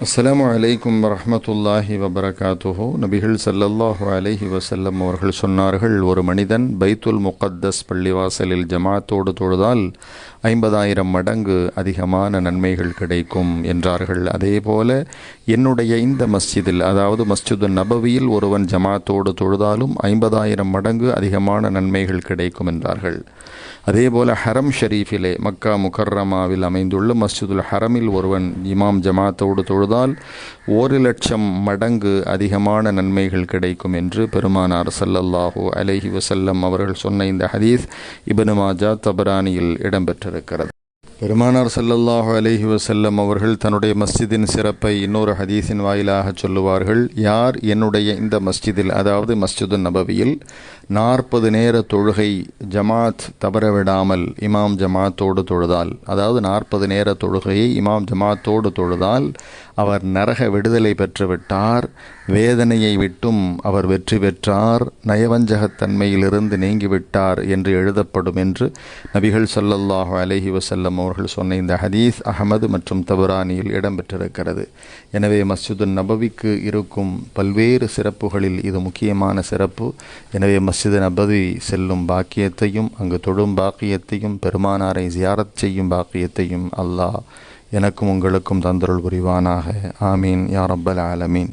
அஸ்ஸலாமு அலைக்கும் வரமத்துல்லாஹி வபரகாத்துஹோ. நபிகள் சல்லல்லாஹு அலைஹி வசல்லம் அவர்கள் சொன்னார்கள் ஒரு மனிதன் பைத்துல் முகத்தஸ் பள்ளிவாசலில் ஜமாத்தோடு தொழுதால் ஐம்பதாயிரம் மடங்கு அதிகமான நன்மைகள் கிடைக்கும் என்றார்கள். அதேபோல என்னுடைய இந்த மஸ்ஜிதில் அதாவது மஸ்ஜிது நபவியில் ஒருவன் ஜமாத்தோடு தொழுதாலும் ஐம்பதாயிரம் மடங்கு அதிகமான நன்மைகள் கிடைக்கும் என்றார்கள். அதேபோல ஹரம் ஷரீஃபிலே மக்கா முக்கர்ரமாவில் அமைந்துள்ள மஸ்ஜிதுல் ஹரமில் ஒருவன் இமாம் ஜமாத்தோடு தொழுதால் ஒரு லட்சம் மடங்கு அதிகமான நன்மைகள் கிடைக்கும் என்று பெருமானார் சல்லல்லாஹூ அலஹி வசல்லம் அவர்கள் சொன்ன இந்த ஹதீஸ் இபனு மாஜா தபரானியில் இடம்பெற்றிருக்கிறது. பெருமானார் சல்லல்லாஹு அலஹி வசல்லம் அவர்கள் தன்னுடைய மஸ்ஜிதின் சிறப்பை இன்னொரு ஹதீஸின் வாயிலாக சொல்லுவார்கள் யார் என்னுடைய இந்த மஸ்ஜிதில் அதாவது மஸ்ஜிது நபவியில் நாற்பது நேர தொழுகை ஜமாத் தவறவிடாமல் இமாம் ஜமாத்தோடு தொழுதால் அதாவது நாற்பது நேர தொழுகையை இமாம் ஜமாத்தோடு தொழுதால் அவர் நரக விடுதலை பெற்றுவிட்டார். வேதனையை விட்டும் அவர் வெற்றி பெற்றார். நயவஞ்சகத்தன்மையிலிருந்து நீங்கிவிட்டார் என்று எழுதப்படும் என்று நபிகள் சல்லல்லாஹு அலஹி வசல்லம் அவர்கள் சொன்ன இந்த ஹதீஸ் அகமது மற்றும் தபுரானியில் இடம்பெற்றிருக்கிறது. எனவே மஸ்ஜிது நபவிக்கு இருக்கும் பல்வேறு சிறப்புகளில் இது முக்கியமான சிறப்பு. எனவே மஸ்ஜிது நபவி செல்லும் பாக்கியத்தையும் அங்கு தொழும் பாக்கியத்தையும் பெருமானாரை ஜியாரத் செய்யும் பாக்கியத்தையும் அல்லாஹ் எனக்கும் உங்களுக்கும் தந்தருள் புரிவானாக. ஆமீன். யா ரப்பல் ஆலமீன்.